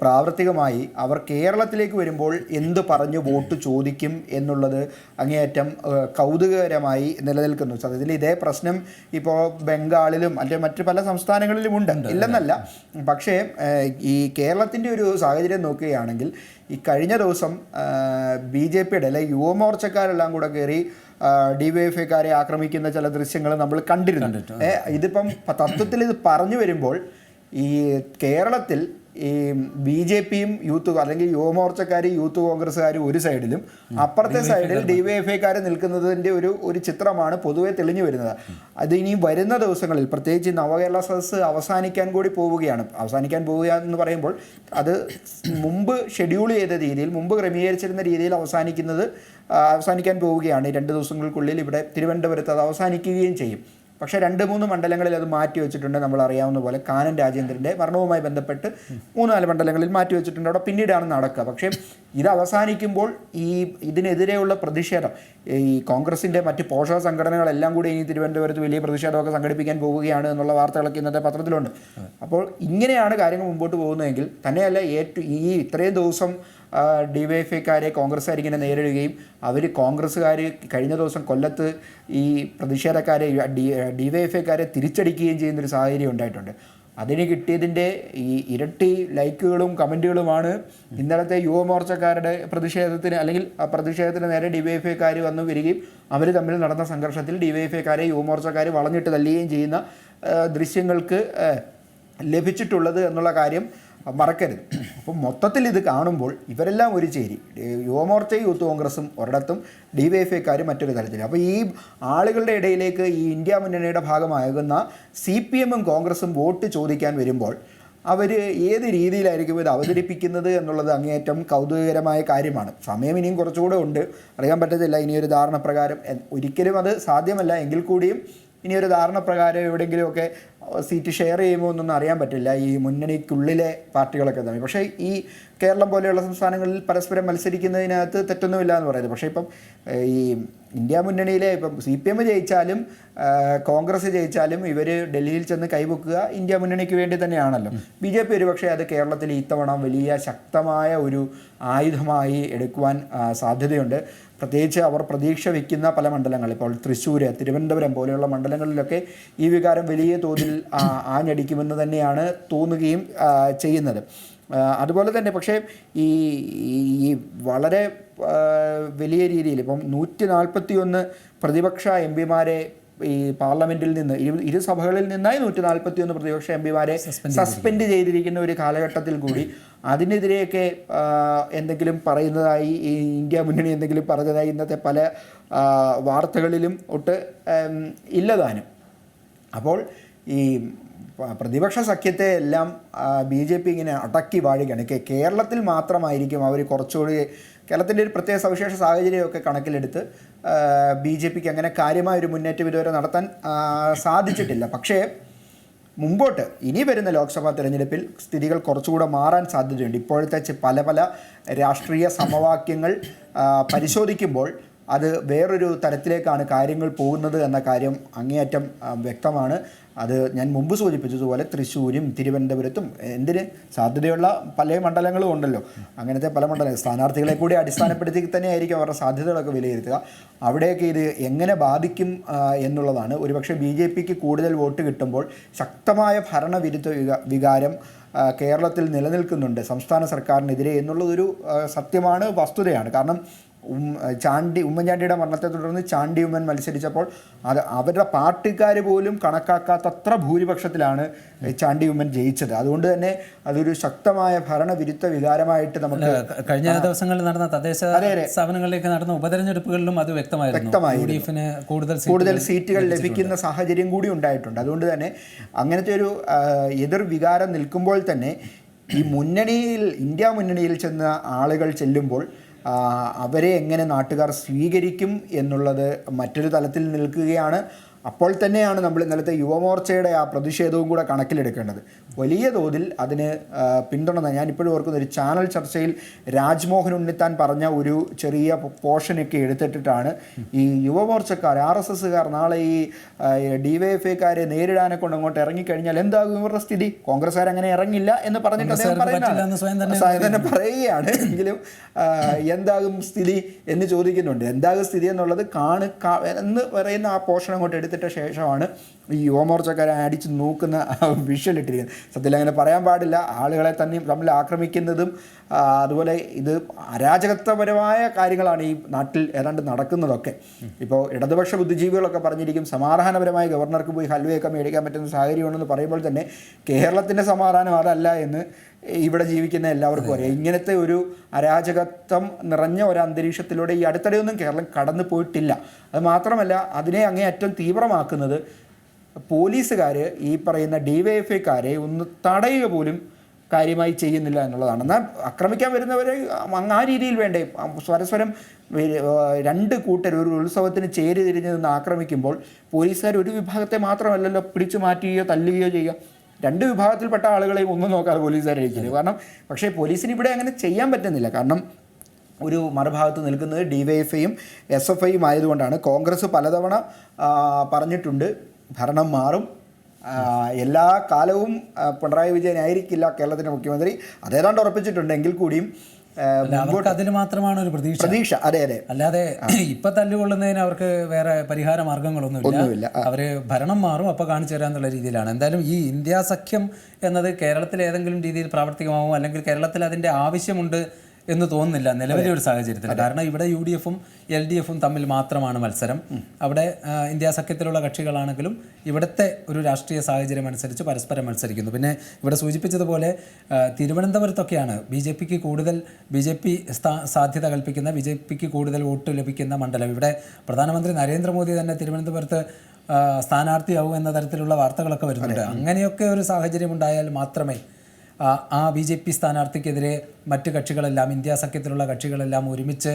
പ്രാവർത്തികമായി അവർ കേരളത്തിലേക്ക് വരുമ്പോൾ എന്ത് പറഞ്ഞു വോട്ട് ചോദിക്കും എന്നുള്ളത് അങ്ങേയറ്റം കൗതുകകരമായി നിലനിൽക്കുന്നു. സത്യത്തിൽ ഇതേ പ്രശ്നം ഇപ്പോൾ ബംഗാളിലും മറ്റേ മറ്റു പല സംസ്ഥാനങ്ങളിലും ഉണ്ട്. ഇല്ലെന്നല്ല. പക്ഷേ ഈ കേരളത്തിന്റെ ഒരു സാഹചര്യം നോക്കുകയാണെങ്കിൽ ഈ കഴിഞ്ഞ ദിവസം ബി ജെ പിയുടെ അല്ലെങ്കിൽ യുവമോർച്ചക്കാരെല്ലാം കൂടെ കയറി ഡി വൈ എഫ് ഐക്കാരെ ആക്രമിക്കുന്ന ചില ദൃശ്യങ്ങൾ നമ്മൾ കണ്ടിരുന്നു. ഇതിപ്പം തത്വത്തിൽ ഇത് പറഞ്ഞു വരുമ്പോൾ ഈ കേരളത്തിൽ ഈ ബി ജെ പിയും യൂത്ത് അല്ലെങ്കിൽ യുവമോർച്ചക്കാരും യൂത്ത് കോൺഗ്രസ്സുകാരും ഒരു സൈഡിലും അപ്പുറത്തെ സൈഡിൽ ഡി വൈ എഫ് ഐക്കാർ നിൽക്കുന്നതിന്റെ ഒരു ഒരു ചിത്രമാണ് പൊതുവെ തെളിഞ്ഞു വരുന്നത്. അത് ഇനി വരുന്ന ദിവസങ്ങളിൽ പ്രത്യേകിച്ച് നവകേരള സദസ്സ് അവസാനിക്കാൻ കൂടി പോവുകയാണ്. അവസാനിക്കാൻ പോവുക എന്ന് പറയുമ്പോൾ അത് മുമ്പ് ഷെഡ്യൂൾ ചെയ്ത രീതിയിൽ മുമ്പ് ക്രമീകരിച്ചിരുന്ന രീതിയിൽ അവസാനിക്കുന്നത് അവസാനിക്കാൻ പോവുകയാണ്. രണ്ട് ദിവസങ്ങൾക്കുള്ളിൽ ഇവിടെ തിരുവനന്തപുരത്ത് അത് അവസാനിക്കുകയും ചെയ്യും. പക്ഷേ രണ്ട് മൂന്ന് മണ്ഡലങ്ങളിൽ അത് മാറ്റി വെച്ചിട്ടുണ്ട് നമ്മൾ അറിയാവുന്ന പോലെ. കാനൻ രാജേന്ദ്രന്റെ മരണവുമായി ബന്ധപ്പെട്ട് മൂന്ന് നാല് മണ്ഡലങ്ങളിൽ മാറ്റി വെച്ചിട്ടുണ്ട്. അവിടെ പിന്നീടാണ് നടക്കുക. പക്ഷേ ഇത് അവസാനിക്കുമ്പോൾ ഈ ഇതിനെതിരെയുള്ള പ്രതിഷേധം ഈ കോൺഗ്രസിന്റെ മറ്റ് പോഷക സംഘടനകളെല്ലാം കൂടി ഇനി തിരുവനന്തപുരത്ത് വലിയ പ്രതിഷേധമൊക്കെ സംഘടിപ്പിക്കാൻ പോവുകയാണ് എന്നുള്ള വാർത്തകളൊക്കെ ഇന്നത്തെ പത്രത്തിലുണ്ട്. അപ്പോൾ ഇങ്ങനെയാണ് കാര്യങ്ങൾ മുമ്പോട്ട് പോകുന്നതെങ്കിൽ തന്നെയല്ല ഏറ്റവും ഈ ഇത്രയും ദിവസം ഡിവൈഎഫ്ഐക്കാരെ കോൺഗ്രസ്സുകാർ ഇങ്ങനെ നേരിടുകയും അവർ കോൺഗ്രസ്സുകാർ കഴിഞ്ഞ ദിവസം കൊല്ലത്ത് ഈ പ്രതിഷേധക്കാരെ ഡി ഡിവൈഎഫ്ഐക്കാരെ തിരിച്ചടിക്കുകയും ചെയ്യുന്നൊരു സാഹചര്യം ഉണ്ടായിട്ടുണ്ട്. അതിന് കിട്ടിയതിന്റെ ഈ ഇരട്ടി ലൈക്കുകളും കമന്റുകളുമാണ് ഇന്നലത്തെ യുവമോർച്ചക്കാരുടെ പ്രതിഷേധത്തിന് അല്ലെങ്കിൽ ആ പ്രതിഷേധത്തിന് നേരെ ഡിവൈഎഫ്ഐക്കാർ വന്നു വരികയും അവർ തമ്മിൽ നടന്ന സംഘർഷത്തിൽ ഡിവൈഎഫ്ഐക്കാരെ യുവമോർച്ചക്കാർ വളഞ്ഞിട്ട് തല്ലുകയും ചെയ്യുന്ന ദൃശ്യങ്ങൾക്ക് ലഭിച്ചിട്ടുള്ളത് എന്നുള്ള കാര്യം മറക്കരുത്. അപ്പം മൊത്തത്തിൽ ഇത് കാണുമ്പോൾ ഇവരെല്ലാം ഒരു ചേരി. യുവമോർച്ച യൂത്ത് കോൺഗ്രസും ഒരിടത്തും ഡി വൈ എഫ് ഐക്കാരും മറ്റൊരു തലത്തിൽ അപ്പോൾ ഈ ആളുകളുടെ ഇടയിലേക്ക് ഈ ഇന്ത്യ മുന്നണിയുടെ ഭാഗമാകുന്ന സി പി എമ്മും കോൺഗ്രസും വോട്ട് ചോദിക്കാൻ വരുമ്പോൾ അവർ ഏത് രീതിയിലായിരിക്കും ഇത് അവതരിപ്പിക്കുന്നത് എന്നുള്ളത് അങ്ങേയറ്റം കൗതുകകരമായ കാര്യമാണ്. സമയം ഇനിയും കുറച്ചുകൂടെ ഉണ്ട്. അറിയാൻ പറ്റത്തില്ല. ഇനിയൊരു ധാരണ പ്രകാരം ഒരിക്കലും അത് സാധ്യമല്ല. എങ്കിൽ കൂടിയും ഇനി ഒരു ധാരണ പ്രകാരം എവിടെയെങ്കിലുമൊക്കെ സീറ്റ് ഷെയർ ചെയ്യുമോ എന്നൊന്നും അറിയാൻ പറ്റില്ല. ഈ മുന്നണിക്കുള്ളിലെ പാർട്ടികളൊക്കെ തമ്മിൽ. പക്ഷേ ഈ കേരളം പോലെയുള്ള സംസ്ഥാനങ്ങളിൽ പരസ്പരം മത്സരിക്കുന്നതിനകത്ത് തെറ്റൊന്നുമില്ല എന്ന് പറയുന്നത്. പക്ഷേ ഇപ്പം ഈ ഇന്ത്യ മുന്നണിയിലെ ഇപ്പം സി പി എം ജയിച്ചാലും കോൺഗ്രസ് ജയിച്ചാലും ഇവർ ഡൽഹിയിൽ ചെന്ന് കൈവെക്കുക ഇന്ത്യ മുന്നണിക്ക് വേണ്ടി തന്നെയാണല്ലോ. ബി ജെ പി ഒരുപക്ഷെ അത് കേരളത്തിൽ ഇത്തവണ വലിയ ശക്തമായ ഒരു ആയുധമായി എടുക്കുവാൻ സാധ്യതയുണ്ട്. പ്രത്യേകിച്ച് അവർ പ്രതീക്ഷ വയ്ക്കുന്ന പല മണ്ഡലങ്ങൾ. ഇപ്പോൾ തൃശ്ശൂർ തിരുവനന്തപുരം പോലെയുള്ള മണ്ഡലങ്ങളിലൊക്കെ ഈ വികാരം വലിയ തോതിൽ ആഞ്ഞടിക്കുമെന്ന് തന്നെയാണ് തോന്നുകയും ചെയ്യുന്നത്. അതുപോലെ തന്നെ പക്ഷേ ഈ ഈ വളരെ വലിയ രീതിയിൽ ഇപ്പം നൂറ്റി നാൽപ്പത്തി ഒന്ന് പ്രതിപക്ഷ എം പിമാരെ ഈ പാർലമെന്റിൽ നിന്ന് ഇരു ഇരു സഭകളിൽ നിന്നായി നൂറ്റി നാൽപ്പത്തി ഒന്ന് പ്രതിപക്ഷ എം പിമാരെ സസ്പെൻഡ് ചെയ്തിരിക്കുന്ന ഒരു കാലഘട്ടത്തിൽ കൂടി അതിനെതിരെയൊക്കെ എന്തെങ്കിലും പറയുന്നതായി ഈ ഇന്ത്യ മുന്നണി എന്തെങ്കിലും പറഞ്ഞതായി ഇന്നത്തെ പല വാർത്തകളിലും ഒട്ട് ഇല്ലതാനും. അപ്പോൾ ഈ പ്രതിപക്ഷ സഖ്യത്തെ എല്ലാം ബി ജെ പി ഇങ്ങനെ അടക്കി വാഴുകയാണ്. കേരളത്തിൽ മാത്രമായിരിക്കും അവർ കുറച്ചുകൂടി കേരളത്തിന്റെ ഒരു പ്രത്യേക സവിശേഷ സാഹചര്യമൊക്കെ കണക്കിലെടുത്ത് ബി ജെ പിക്ക് അങ്ങനെ കാര്യമായ ഒരു മുന്നേറ്റം ഇതുവരെ നടത്താൻ സാധിച്ചിട്ടില്ല. പക്ഷേ മുമ്പോട്ട്. ഇനി വരുന്ന ലോക്സഭാ തെരഞ്ഞെടുപ്പിൽ സ്ഥിതികൾ കുറച്ചുകൂടെ മാറാൻ സാധ്യതയുണ്ട്. ഇപ്പോഴത്തെ പല പല രാഷ്ട്രീയ സമവാക്യങ്ങൾ പരിശോധിക്കുമ്പോൾ അത് വേറൊരു തരത്തിലേക്കാണ് കാര്യങ്ങൾ പോകുന്നത് എന്ന കാര്യം അങ്ങേയറ്റം വ്യക്തമാണ്. അത് ഞാൻ മുമ്പ് സൂചിപ്പിച്ചതുപോലെ തൃശ്ശൂരും തിരുവനന്തപുരത്തും എന്തിന് സാധ്യതയുള്ള പല മണ്ഡലങ്ങളും ഉണ്ടല്ലോ. അങ്ങനത്തെ പല മണ്ഡലം സ്ഥാനാർത്ഥികളെ കൂടി അടിസ്ഥാനപ്പെടുത്തി തന്നെയായിരിക്കും അവരുടെ സാധ്യതകളൊക്കെ വിലയിരുത്തുക. അവിടെയൊക്കെ ഇത് എങ്ങനെ ബാധിക്കും എന്നുള്ളതാണ്. ഒരുപക്ഷെ ബി ജെ പിക്ക് കൂടുതൽ വോട്ട് കിട്ടുമ്പോൾ ശക്തമായ ഭരണവിരുദ്ധ വികാരം കേരളത്തിൽ നിലനിൽക്കുന്നുണ്ട് സംസ്ഥാന സർക്കാരിനെതിരെ എന്നുള്ളതൊരു സത്യമാണ് വസ്തുതയാണ്. കാരണം ചാണ്ടി ഉമ്മൻചാണ്ടിയുടെ മരണത്തെ തുടർന്ന് ചാണ്ടി ഉമ്മൻ മത്സരിച്ചപ്പോൾ അത് അവരുടെ പാർട്ടിക്കാർ പോലും കണക്കാക്കാത്തത്ര ഭൂരിപക്ഷത്തിലാണ് ചാണ്ടി ഉമ്മൻ ജയിച്ചത്. അതുകൊണ്ട് തന്നെ അതൊരു ശക്തമായ ഭരണവിരുദ്ധ വികാരമായിട്ട് നമുക്ക് കഴിഞ്ഞ ദിവസങ്ങളിൽ നടന്ന തദ്ദേശ സ്ഥാപനങ്ങളിലേക്ക് നടന്ന ഉപതെരഞ്ഞെടുപ്പുകളിലും അത് വ്യക്തമായിരുന്നു. വ്യക്തമായി കൂടുതൽ സീറ്റുകൾ കൂടുതൽ സീറ്റുകൾ ലഭിക്കുന്ന സാഹചര്യം കൂടി ഉണ്ടായിട്ടുണ്ട്. അതുകൊണ്ട് തന്നെ അങ്ങനത്തെ ഒരു എതിർ വികാരം നിൽക്കുമ്പോൾ തന്നെ ഈ മുന്നണിയിൽ ഇന്ത്യ മുന്നണിയിൽ ചെന്ന ആളുകൾ ചെല്ലുമ്പോൾ അവരെ എങ്ങനെ നാട്ടുകാർ സ്വീകരിക്കും എന്നുള്ളത് മറ്റൊരു തലത്തിൽ നിൽക്കുകയാണ്. അപ്പോൾ തന്നെയാണ് നമ്മൾ ഇന്നലത്തെ യുവമോർച്ചയുടെ ആ പ്രതിഷേധവും കൂടെ കണക്കിലെടുക്കേണ്ടത്. വലിയ തോതിൽ അതിന് പിന്തുണ ഞാനിപ്പോഴും ഓർക്കുന്ന ഒരു ചാനൽ ചർച്ചയിൽ രാജ്മോഹൻ ഉണ്ണിത്താൻ പറഞ്ഞ ഒരു ചെറിയ പോർഷനൊക്കെ എടുത്തിട്ടിട്ടാണ് ഈ യുവമോർച്ചക്കാർ ആർ എസ് എസ്സുകാർ നാളെ ഈ ഡി വൈ എഫ് ഐക്കാരെ നേരിടാനെ കൊണ്ട് അങ്ങോട്ട് ഇറങ്ങിക്കഴിഞ്ഞാൽ എന്താകും ഇവരുടെ സ്ഥിതി? കോൺഗ്രസ്സുകാർ അങ്ങനെ ഇറങ്ങില്ല എന്ന് പറഞ്ഞിട്ട് അദ്ദേഹം പറയുന്നതാണ്. തന്നെ പറയുകയാണ്. എങ്കിലും എന്താകും സ്ഥിതി എന്ന് ചോദിക്കുന്നുണ്ട്. എന്താകും സ്ഥിതി എന്നുള്ളത് കാണു എന്ന് പറയുന്ന ആ പോർഷൻ അങ്ങോട്ട് എടുത്തിട്ട ശേഷമാണ് ഈ യുവമോർച്ചക്കാരെ അടിച്ച് നോക്കുന്ന വിഷ്വൽ ഇട്ടിരിക്കുന്നത് സത്യത്തിൽ അങ്ങനെ പറയാൻ പാടില്ല. ആളുകളെ തന്നെ തമ്മിൽ ആക്രമിക്കുന്നതും അതുപോലെ ഇത് അരാജകത്വപരമായ കാര്യങ്ങളാണ് ഈ നാട്ടിൽ ഏതാണ്ട് നടക്കുന്നതൊക്കെ. ഇപ്പോൾ ഇടതുപക്ഷ ബുദ്ധിജീവികളൊക്കെ പറഞ്ഞിരിക്കും സമാധാനപരമായി ഗവർണർക്ക് പോയി ഹൽവയൊക്കെ മേടിക്കാൻ പറ്റുന്ന സാഹചര്യമുണ്ടെന്ന് പറയുമ്പോൾ തന്നെ കേരളത്തിന്റെ സമാധാനം അതല്ല എന്ന് ഇവിടെ ജീവിക്കുന്ന എല്ലാവർക്കും അറിയാം. ഇങ്ങനത്തെ ഒരു അരാജകത്വം നിറഞ്ഞ ഒരു അന്തരീക്ഷത്തിലൂടെ ഈ അടുത്തിടെയൊന്നും കേരളം കടന്നു പോയിട്ടില്ല. അത് മാത്രമല്ല അതിനെ അങ്ങേ അങ്ങേയറ്റം തീവ്രമാക്കുന്നത് പോലീസുകാർ ഈ പറയുന്ന ഡി വൈ എഫ് ഐക്കാരെ ഒന്ന് തടയുക പോലും കാര്യമായി ചെയ്യുന്നില്ല എന്നുള്ളതാണ്. എന്നാൽ ആക്രമിക്കാൻ വരുന്നവരെ ആ രീതിയിൽ വേണ്ടേ? പരസ്പരം രണ്ട് കൂട്ടർ ഒരു ഉത്സവത്തിന് ചേരി തിരിഞ്ഞ് നിന്ന് ആക്രമിക്കുമ്പോൾ പോലീസുകാർ ഒരു വിഭാഗത്തെ മാത്രമല്ലല്ലോ പിടിച്ചു മാറ്റുകയോ തല്ലുകയോ ചെയ്യുക. രണ്ട് വിഭാഗത്തിൽപ്പെട്ട ആളുകളെയും ഒന്നും നോക്കാതെ പോലീസുകാരായിരിക്കില്ല കാരണം പക്ഷേ പോലീസിന് ഇവിടെ അങ്ങനെ ചെയ്യാൻ പറ്റുന്നില്ല. കാരണം ഒരു മറുഭാഗത്ത് നിൽക്കുന്നത് ഡി വൈ എഫ് ഐയും എസ് എഫ് ഐയും ആയതുകൊണ്ടാണ്. കോൺഗ്രസ് പലതവണ പറഞ്ഞിട്ടുണ്ട്. ഭരണം മാറും. എല്ലാ കാലവും പിണറായി വിജയൻ ആയിരിക്കില്ല കേരളത്തിന്റെ മുഖ്യമന്ത്രി. അതേതാണ്ട് ഉറപ്പിച്ചിട്ടുണ്ട് എങ്കിൽ കൂടിയും അതിന് അവർക്ക് മാത്രമാണ് ഒരു പ്രതീക്ഷ. പ്രതീക്ഷ. അതെ അതെ. അല്ലാതെ ഇപ്പൊ തല്ലുകൊള്ളുന്നതിന് അവർക്ക് വേറെ പരിഹാര മാർഗങ്ങളൊന്നുമില്ല. അവർ ഭരണം മാറും അപ്പൊ കാണിച്ചു തരാന്നുള്ള രീതിയിലാണ്. എന്തായാലും ഈ ഇന്ത്യ സഖ്യം എന്നത് കേരളത്തിൽ ഏതെങ്കിലും രീതിയിൽ പ്രാവർത്തികമാവും അല്ലെങ്കിൽ കേരളത്തിൽ അതിന്റെ ആവശ്യമുണ്ട് എന്ന് തോന്നുന്നില്ല നിലവിലെ ഒരു സാഹചര്യത്തിൽ. കാരണം ഇവിടെ യു ഡി എഫും എൽ ഡി എഫും തമ്മിൽ മാത്രമാണ് മത്സരം. അവിടെ ഇന്ത്യ സഖ്യത്തിലുള്ള കക്ഷികളാണെങ്കിലും ഇവിടുത്തെ ഒരു രാഷ്ട്രീയ സാഹചര്യം അനുസരിച്ച് പരസ്പരം മത്സരിക്കുന്നു. പിന്നെ ഇവിടെ സൂചിപ്പിച്ചതുപോലെ തിരുവനന്തപുരത്തൊക്കെയാണ് ബി ജെ പിക്ക് കൂടുതൽ ബി ജെ പി സാധ്യത കൽപ്പിക്കുന്ന ബി ജെ പിക്ക് കൂടുതൽ വോട്ട് ലഭിക്കുന്ന മണ്ഡലം. ഇവിടെ പ്രധാനമന്ത്രി നരേന്ദ്രമോദി തന്നെ തിരുവനന്തപുരത്ത് സ്ഥാനാർത്ഥിയാവും എന്ന തരത്തിലുള്ള വാർത്തകളൊക്കെ വരുന്നുണ്ട്. അങ്ങനെയൊക്കെ ഒരു സാഹചര്യം ഉണ്ടായാൽ മാത്രമേ ആ, ബി ജെ പി സ്ഥാനാർത്ഥിക്കെതിരെ മറ്റ് കക്ഷികളെല്ലാം ഇന്ത്യ സഖ്യത്തിലുള്ള കക്ഷികളെല്ലാം ഒരുമിച്ച്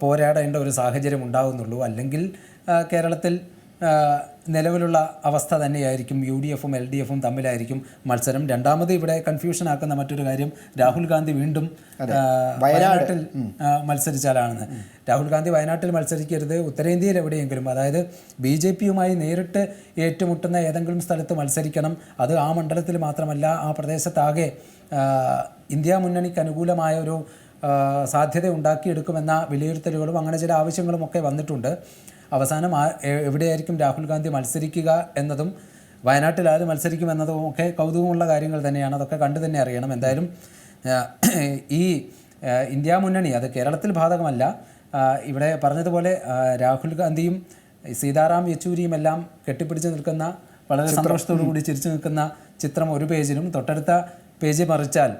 പോരാടേണ്ട ഒരു സാഹചര്യം ഉണ്ടാകുന്നുള്ളൂ അല്ലെങ്കിൽ കേരളത്തിൽ നിലവിലുള്ള അവസ്ഥ തന്നെയായിരിക്കും യു ഡി എഫും എൽ ഡി എഫും തമ്മിലായിരിക്കും മത്സരം. രണ്ടാമത് ഇവിടെ കൺഫ്യൂഷൻ ആക്കുന്ന മറ്റൊരു കാര്യം രാഹുൽ ഗാന്ധി വീണ്ടും വയനാട്ടിൽ മത്സരിച്ചാലാണെന്ന്. രാഹുൽ ഗാന്ധി വയനാട്ടിൽ മത്സരിക്കരുത് ഉത്തരേന്ത്യയിൽ എവിടെയെങ്കിലും. അതായത് ബി ജെ പിയുമായി നേരിട്ട് ഏറ്റുമുട്ടുന്ന ഏതെങ്കിലും സ്ഥലത്ത് മത്സരിക്കണം. അത് ആ മണ്ഡലത്തിൽ മാത്രമല്ല ആ പ്രദേശത്താകെ ഇന്ത്യ മുന്നണിക്ക് അനുകൂലമായ ഒരു സാധ്യത ഉണ്ടാക്കിയെടുക്കുമെന്ന വിലയിരുത്തലുകളും അങ്ങനെ ചില ആവശ്യങ്ങളും ഒക്കെ വന്നിട്ടുണ്ട്. അവസാനം ആ എവിടെയായിരിക്കും രാഹുൽ ഗാന്ധി മത്സരിക്കുക എന്നതും വയനാട്ടിൽ ആര് മത്സരിക്കും എന്നതും ഒക്കെ കൗതുകമുള്ള കാര്യങ്ങൾ തന്നെയാണ്. അതൊക്കെ കണ്ടു തന്നെ അറിയണം. എന്തായാലും ഈ ഇന്ത്യ മുന്നണി അത് കേരളത്തിൽ ബാധകമല്ല. ഇവിടെ പറഞ്ഞതുപോലെ രാഹുൽ ഗാന്ധിയും സീതാറാം യെച്ചൂരിയും എല്ലാം കെട്ടിപ്പിടിച്ച് നിൽക്കുന്ന വളരെ സന്തോഷത്തോടു കൂടി ചിരിച്ചു നിൽക്കുന്ന ചിത്രം ഒരു പേജിലും തൊട്ടടുത്ത പേജ് മറിച്ചാൽ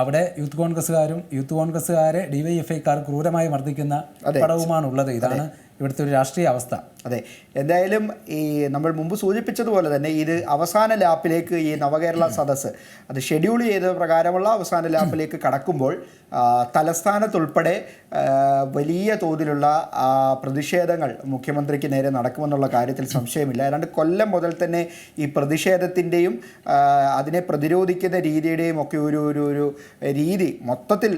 അവിടെ യൂത്ത് കോൺഗ്രസ്സുകാരും യൂത്ത് കോൺഗ്രസ്സുകാരെ ഡിവൈഎഫ്ഐക്കാർ ക്രൂരമായി മർദ്ദിക്കുന്ന പടവുമാണുള്ളത്. ഇതാണ് ഇവിടുത്തെ ഒരു രാഷ്ട്രീയ അവസ്ഥ. അതെ. എന്തായാലും ഈ നമ്മൾ മുമ്പ് സൂചിപ്പിച്ചതുപോലെ തന്നെ ഇത് അവസാന ലാപ്പിലേക്ക് ഈ നവകേരള സദസ്സ് അത് ഷെഡ്യൂൾ ചെയ്ത പ്രകാരമുള്ള അവസാന ലാപ്പിലേക്ക് കടക്കുമ്പോൾ തലസ്ഥാനത്തുൾപ്പെടെ വലിയ തോതിലുള്ള പ്രതിഷേധങ്ങൾ മുഖ്യമന്ത്രിക്ക് നേരെ നടക്കുമെന്നുള്ള കാര്യത്തിൽ സംശയമില്ല. ഏതാണ്ട് കൊല്ലം മുതൽ തന്നെ ഈ പ്രതിഷേധത്തിന്റെയും അതിനെ പ്രതിരോധിക്കുന്ന രീതിയുടെയും ഒക്കെ ഒരു ഒരു ഒരു രീതി മൊത്തത്തിൽ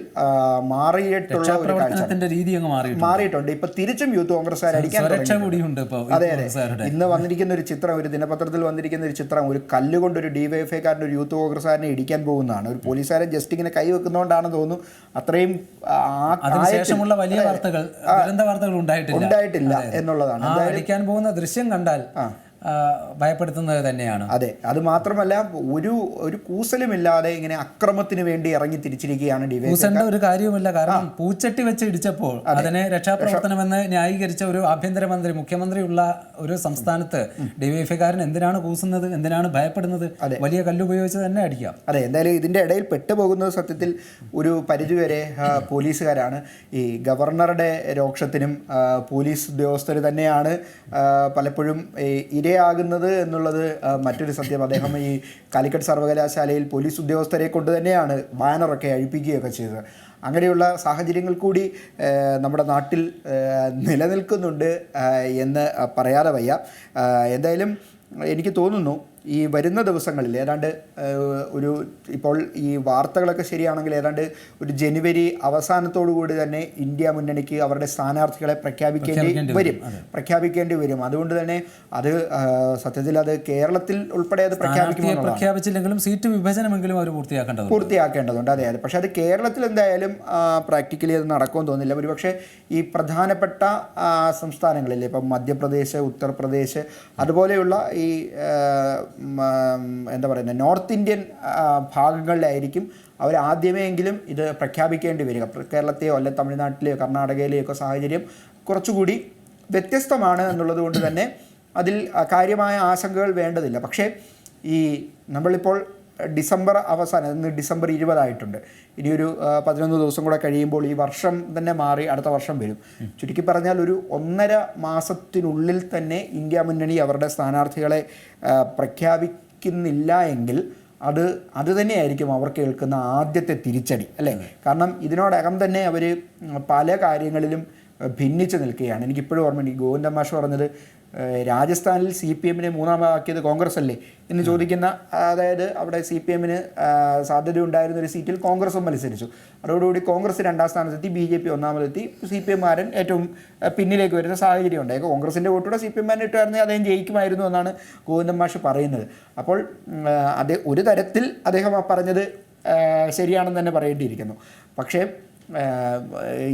മാറിയിട്ടുള്ള ഒരു കാഴ്ച. മാറിയിട്ടുണ്ട്. ഇപ്പൊ തിരിച്ചും യൂത്ത് കോൺഗ്രസ്സുകാർ അടിക്കാൻ അതെ അതെ. ഇന്ന് വന്നിരിക്കുന്ന ഒരു ചിത്രം ഒരു ദിനപത്രത്തിൽ വന്നിരിക്കുന്ന ഒരു ചിത്രം ഒരു കല്ലുകൊണ്ട് ഒരു ഡിവൈഎഫ്ഐക്കാരന്റെ ഒരു യൂത്ത് കോൺഗ്രസ്സുകാരനെ ഇടിക്കാൻ പോകുന്നതാണ്. ഒരു പോലീസുകാരൻ ജസ്റ്റ് ഇങ്ങനെ കൈ വെക്കുന്നതുകൊണ്ടാണെന്ന് തോന്നുന്നു. അത്രയും അതിനുശേഷമുള്ള വലിയ വാർത്തകൾ ദുരന്ത വാർത്തകൾ ഉണ്ടായിട്ടില്ല. ഉണ്ടായിട്ടില്ല എന്നുള്ളതാണ്. അടിക്കാൻ പോകുന്ന ദൃശ്യം കണ്ടാൽ ഭയപ്പെടുത്തുന്നത് തന്നെയാണ്. അതെ. അത് മാത്രമല്ല ഒരു ഒരു കൂസലുമില്ലാതെ ഇങ്ങനെ അക്രമത്തിന് വേണ്ടി ഇറങ്ങി തിരിച്ചിരിക്കുകയാണ് പൂസേണ്ട ഒരു കാര്യവുമില്ല. കാരണം പൂച്ചട്ടി വെച്ച് ഇടിച്ചപ്പോൾ അതിനെ രക്ഷാപ്രവർത്തനമെന്ന് ന്യായീകരിച്ച ഒരു ആഭ്യന്തരമന്ത്രി മുഖ്യമന്ത്രിയുള്ള ഒരു സംസ്ഥാനത്ത് ഡിവൈഎഫ്ഐക്കാരൻ എന്തിനാണ് കൂസുന്നത്? എന്തിനാണ് ഭയപ്പെടുന്നത്? വലിയ കല്ലുപയോഗിച്ച് തന്നെ അടിക്കാം. അതെ. എന്തായാലും ഇതിന്റെ ഇടയിൽ പെട്ടുപോകുന്നത് സത്യത്തിൽ ഒരു പരിധിവരെ പോലീസുകാരാണ്. ഈ ഗവർണറുടെ രോക്ഷത്തിനും പോലീസ് ഉദ്യോഗസ്ഥർ തന്നെയാണ് പലപ്പോഴും ഈ ഇരയാകുന്നത് എന്നുള്ളത് മറ്റൊരു സത്യം. അദ്ദേഹം ഈ കാലിക്കറ്റ് സർവകലാശാലയിൽ പോലീസ് ഉദ്യോഗസ്ഥരെ കൊണ്ട് തന്നെയാണ് ബാനറൊക്കെ അഴിപ്പിക്കുകയൊക്കെ ചെയ്തത്. അങ്ങനെയുള്ള സാഹചര്യങ്ങൾ കൂടി നമ്മുടെ നാട്ടിൽ നിലനിൽക്കുന്നുണ്ട് എന്ന് പറയാതെ വയ്യ. എന്തായാലും എനിക്ക് തോന്നുന്നു ഈ വരുന്ന ദിവസങ്ങളിൽ ഏതാണ്ട് ഒരു ഇപ്പോൾ ഈ വാർത്തകളൊക്കെ ശരിയാണെങ്കിൽ ഏതാണ്ട് ഒരു ജനുവരി അവസാനത്തോടു കൂടി തന്നെ ഇന്ത്യ മുന്നണിക്ക് അവരുടെ സ്ഥാനാർത്ഥികളെ പ്രഖ്യാപിക്കേണ്ടി വരും. പ്രഖ്യാപിക്കേണ്ടി വരും. അതുകൊണ്ട് തന്നെ അത് സത്യത്തിൽ അത് കേരളത്തിൽ ഉൾപ്പെടെ അത് സ്ഥാനാർത്ഥിയെ പ്രഖ്യാപിച്ചില്ലെങ്കിലും സീറ്റ് വിഭജനമെങ്കിലും അവർ പൂർത്തിയാക്കേണ്ടത് പൂർത്തിയാക്കേണ്ടതുണ്ട്. അതെ അതെ. പക്ഷെ അത് കേരളത്തിൽ എന്തായാലും പ്രാക്ടിക്കലി അത് നടക്കുമെന്ന് തോന്നുന്നില്ല. ഒരുപക്ഷെ ഈ പ്രധാനപ്പെട്ട സംസ്ഥാനങ്ങളിൽ സംസ്ഥാനങ്ങളിലെ ഇപ്പം മധ്യപ്രദേശ് ഉത്തർപ്രദേശ് അതുപോലെയുള്ള ഈ എന്താ പറയുന്നത് നോർത്ത് ഇന്ത്യൻ ഭാഗങ്ങളിലായിരിക്കും അവർ ആദ്യമേയെങ്കിലും ഇത് പ്രഖ്യാപിക്കേണ്ടി വരിക. കേരളത്തെയോ അല്ലെ തമിഴ്നാട്ടിലെയോ കർണാടകയിലെയോ ഒക്കെ സാഹചര്യം കുറച്ചുകൂടി വ്യത്യസ്തമാണ് എന്നുള്ളത് കൊണ്ട് തന്നെ അതിൽ കാര്യമായ ആശങ്കകൾ വേണ്ടതില്ല. പക്ഷേ ഈ നമ്മളിപ്പോൾ ഡിസംബർ അവസാനം ഇന്ന് ഡിസംബർ ഇരുപതായിട്ടുണ്ട്. ഇനിയൊരു പതിനൊന്ന് ദിവസം കൂടെ കഴിയുമ്പോൾ ഈ വർഷം തന്നെ മാറി അടുത്ത വർഷം വരും. ചുരുക്കി പറഞ്ഞാൽ ഒരു ഒന്നര മാസത്തിനുള്ളിൽ തന്നെ ഇന്ത്യ മുന്നണി അവരുടെ സ്ഥാനാർത്ഥികളെ പ്രഖ്യാപിക്കുന്നില്ല എങ്കിൽ അത് അത് തന്നെയായിരിക്കും അവർ കേൾക്കുന്ന ആദ്യത്തെ തിരിച്ചടി അല്ലേ? കാരണം ഇതിനോടകം തന്നെ അവർ പല കാര്യങ്ങളിലും ഭിന്നിച്ച് നിൽക്കുകയാണ്. എനിക്കിപ്പോഴും ഓർമ്മയുണ്ട് ഈ ഗോവിന്ദ പറഞ്ഞത് രാജസ്ഥാനിൽ സി പി എമ്മിനെ മൂന്നാമതാക്കിയത് കോൺഗ്രസ് അല്ലേ എന്ന് ചോദിക്കുന്ന അതായത് അവിടെ സി പി എമ്മിന് സാധ്യത ഉണ്ടായിരുന്ന ഒരു സീറ്റിൽ കോൺഗ്രസും മത്സരിച്ചു. അതോടുകൂടി കോൺഗ്രസ് രണ്ടാം സ്ഥാനത്തെത്തി ബി ജെ പി ഒന്നാമതെത്തി. സി പി എമ്മാരൻ ഏറ്റവും പിന്നിലേക്ക് വരുന്ന സാഹചര്യം ഉണ്ടായി കോൺഗ്രസിന്റെ വോട്ടോടെ സി പി എമ്മാരൻ ഇട്ടായിരുന്നെങ്കിൽ അദ്ദേഹം ജയിക്കുമായിരുന്നു എന്നാണ് ഗോവിന്ദൻ മാഷ് പറയുന്നത്. അപ്പോൾ അതേ ഒരു തരത്തിൽ അദ്ദേഹം ആ പറഞ്ഞത് ശരിയാണെന്ന് തന്നെ പറയേണ്ടിയിരിക്കുന്നു. പക്ഷേ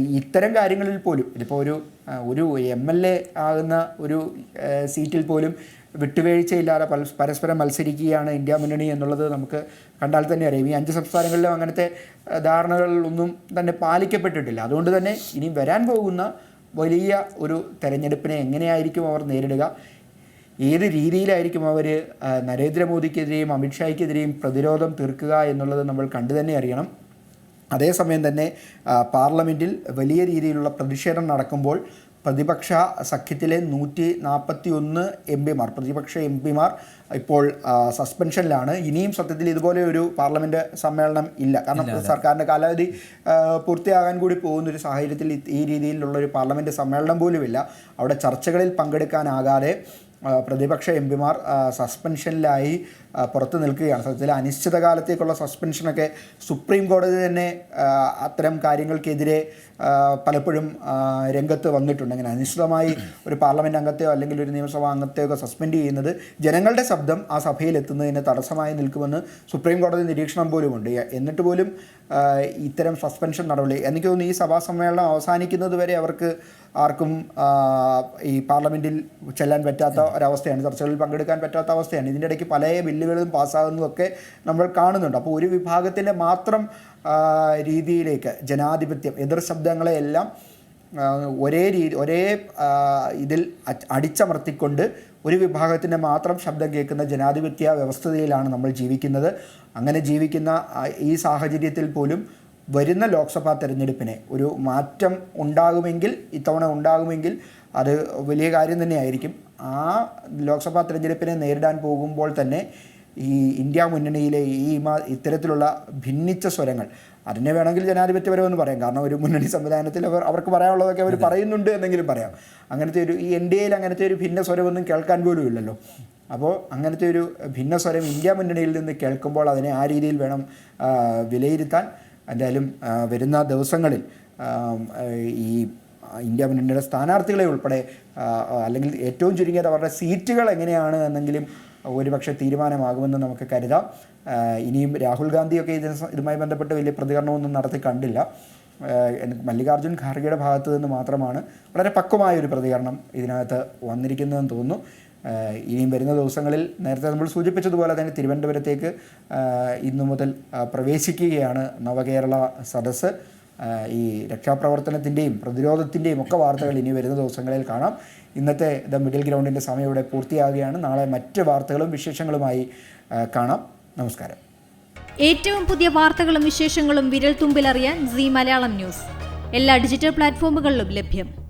ഇത്തരം കാര്യങ്ങളിൽ പോലും ഇതിപ്പോൾ ഒരു ഒരു എം എൽ എ ആകുന്ന ഒരു സീറ്റിൽ പോലും വിട്ടുവീഴ്ചയില്ലാതെ പരസ്- പരസ്പരം മത്സരിക്കുകയാണ് ഇന്ത്യ മുന്നണി എന്നുള്ളത് നമുക്ക് കണ്ടാൽ തന്നെ അറിയാം. ഈ അഞ്ച് സംസ്ഥാനങ്ങളിലും അങ്ങനത്തെ ധാരണകളിലൊന്നും തന്നെ പാലിക്കപ്പെട്ടിട്ടില്ല. അതുകൊണ്ട് തന്നെ ഇനി വരാൻ പോകുന്ന വലിയ ഒരു തെരഞ്ഞെടുപ്പിനെ എങ്ങനെയായിരിക്കും അവർ നേരിടുക? ഏത് രീതിയിലായിരിക്കും അവർ നരേന്ദ്രമോദിക്കെതിരെയും അമിത്ഷായ്ക്കെതിരെയും പ്രതിരോധം തീർക്കുക എന്നുള്ളത് നമ്മൾ കണ്ടു തന്നെ അറിയണം. അതേസമയം തന്നെ പാർലമെന്റിൽ വലിയ രീതിയിലുള്ള പ്രതിഷേധം നടക്കുമ്പോൾ പ്രതിപക്ഷ സഖ്യത്തിലെ നൂറ്റി നാൽപ്പത്തി ഒന്ന് എം പിമാർ പ്രതിപക്ഷ എം പിമാർ ഇപ്പോൾ സസ്പെൻഷനിലാണ് ഇനിയും സത്യത്തിൽ ഇതുപോലെ ഒരു പാർലമെന്റ് സമ്മേളനം ഇല്ല. കാരണം സർക്കാരിന്റെ കാലാവധി പൂർത്തിയാകാൻ കൂടി പോകുന്ന ഒരു സാഹചര്യത്തിൽ ഈ- രീതിയിലുള്ള ഒരു പാർലമെന്റ് സമ്മേളനം പോലുമില്ല. അവിടെ ചർച്ചകളിൽ പങ്കെടുക്കാനാകാതെ പ്രതിപക്ഷ എം പിമാർ സസ്പെൻഷനിലായി പുറത്തു നിൽക്കുകയാണ്. സത്യത്തിൽ അനിശ്ചിതകാലത്തേക്കുള്ള സസ്പെൻഷനൊക്കെ സുപ്രീം കോടതി തന്നെ അത്തരം കാര്യങ്ങൾക്കെതിരെ പലപ്പോഴും രംഗത്ത് വന്നിട്ടുണ്ട്. അങ്ങനെ അനിശ്ചിതമായി ഒരു പാർലമെന്റ് അംഗത്തെയോ അല്ലെങ്കിൽ ഒരു നിയമസഭാ അംഗത്തെയോ ഒക്കെ സസ്പെൻഡ് ചെയ്യുന്നത് ജനങ്ങളുടെ ശബ്ദം ആ സഭയിൽ എത്തുന്നതിന് തടസ്സമായി നിൽക്കുമെന്ന് സുപ്രീം കോടതി നിരീക്ഷണം പോലുമുണ്ട്. എന്നിട്ട് പോലും ഇത്തരം സസ്പെൻഷൻ നടപടി എനിക്ക് തോന്നുന്നു ഈ സഭാ സമ്മേളനം അവസാനിക്കുന്നത് വരെ അവർക്ക് ആർക്കും ഈ പാർലമെന്റിൽ ചെല്ലാൻ പറ്റാത്ത ഒരവസ്ഥയാണ് ചർച്ചകളിൽ പങ്കെടുക്കാൻ പറ്റാത്ത അവസ്ഥയാണ്. ഇതിന്റെ ഇടയ്ക്ക് പല ബില്ലുകളും പാസ്സാകുന്നതൊക്കെ നമ്മൾ കാണുന്നുണ്ട്. അപ്പോൾ ഒരു വിഭാഗത്തിന്റെ മാത്രം രീതിയിലേക്ക് ജനാധിപത്യം എതിർ ശബ്ദങ്ങളെയെല്ലാം ഒരേ രീതി ഒരേ ഇതിൽ അടിച്ചമർത്തിക്കൊണ്ട് ഒരു വിഭാഗത്തിന്റെ മാത്രം ശബ്ദം കേൾക്കുന്ന ജനാധിപത്യ വ്യവസ്ഥതയിലാണ് നമ്മൾ ജീവിക്കുന്നത്. അങ്ങനെ ജീവിക്കുന്ന ഈ സാഹചര്യത്തിൽ പോലും വരുന്ന ലോക്സഭാ തെരഞ്ഞെടുപ്പിനെ ഒരു മാറ്റം ഉണ്ടാകുമെങ്കിൽ ഇത്തവണ ഉണ്ടാകുമെങ്കിൽ അത് വലിയ കാര്യം തന്നെയായിരിക്കും. ആ ലോക്സഭാ തെരഞ്ഞെടുപ്പിനെ നേരിടാൻ പോകുമ്പോൾ തന്നെ ഈ ഇന്ത്യ മുന്നണിയിലെ ഈ മാ- ഇത്തരത്തിലുള്ള ഭിന്നിച്ച സ്വരങ്ങൾ അതിനെ വേണമെങ്കിൽ ജനാധിപത്യപരമെന്ന് പറയാം. കാരണം ഒരു മുന്നണി സംവിധാനത്തിൽ അവർ അവർക്ക് പറയാനുള്ളതൊക്കെ അവർ പറയുന്നുണ്ട് എന്നെങ്കിലും പറയാം. അങ്ങനത്തെ ഒരു ഈ എൻ ഡി എയിൽ അങ്ങനത്തെ ഒരു ഭിന്ന സ്വരമൊന്നും കേൾക്കാൻ പോലും ഇല്ലല്ലോ. അപ്പോൾ അങ്ങനത്തെ ഒരു ഭിന്ന സ്വരം ഇന്ത്യ മുന്നണിയിൽ നിന്ന് കേൾക്കുമ്പോൾ അതിനെ ആ രീതിയിൽ വേണം വിലയിരുത്താൻ. എന്തായാലും വരുന്ന ദിവസങ്ങളിൽ ഈ ഇന്ത്യ മുന്നണിയുടെ സ്ഥാനാർത്ഥികളെ ഉൾപ്പെടെ അല്ലെങ്കിൽ ഏറ്റവും ചുരുങ്ങിയത് അവരുടെ സീറ്റുകൾ എങ്ങനെയാണ് എന്നെങ്കിലും ഒരുപക്ഷെ തീരുമാനമാകുമെന്ന് നമുക്ക് കരുതാം. ഇനിയും രാഹുൽ ഗാന്ധിയൊക്കെ ഇതിന് ഇതുമായി ബന്ധപ്പെട്ട് വലിയ പ്രതികരണമൊന്നും നടത്തി കണ്ടില്ല. മല്ലികാർജുൻ ഖാർഗെയുടെ ഭാഗത്തു നിന്ന് മാത്രമാണ് വളരെ പക്വമായ ഒരു പ്രതികരണം ഇതിനകത്ത് വന്നിരിക്കുന്നതെന്ന് തോന്നുന്നു. ഇനിയും വരുന്ന ദിവസങ്ങളിൽ നേരത്തെ നമ്മൾ സൂചിപ്പിച്ചതുപോലെ തന്നെ തിരുവനന്തപുരത്തേക്ക് ഇന്നു മുതൽ പ്രവേശിക്കുകയാണ് നവകേരള സദസ്സ്. ഈ രക്ഷാപ്രവർത്തനത്തിന്റെയും പ്രതിരോധത്തിന്റെയും ഒക്കെ വാർത്തകൾ ഇനി വരുന്ന ദിവസങ്ങളിൽ കാണാം. ഇന്നത്തെ ദ മിഡിൽ ഗ്രൗണ്ടിന്റെ സമയം ഇവിടെ പൂർത്തിയാകുകയാണ്. നാളെ മറ്റ് വാർത്തകളും വിശേഷങ്ങളുമായി കാണാം. നമസ്കാരം. ഏറ്റവും പുതിയ വാർത്തകളും വിശേഷങ്ങളും വിരൽ തുമ്പിലറിയാൻ സി മലയാളം ന്യൂസ്. എല്ലാ ഡിജിറ്റൽ പ്ലാറ്റ്ഫോമുകളിലും ലഭ്യം.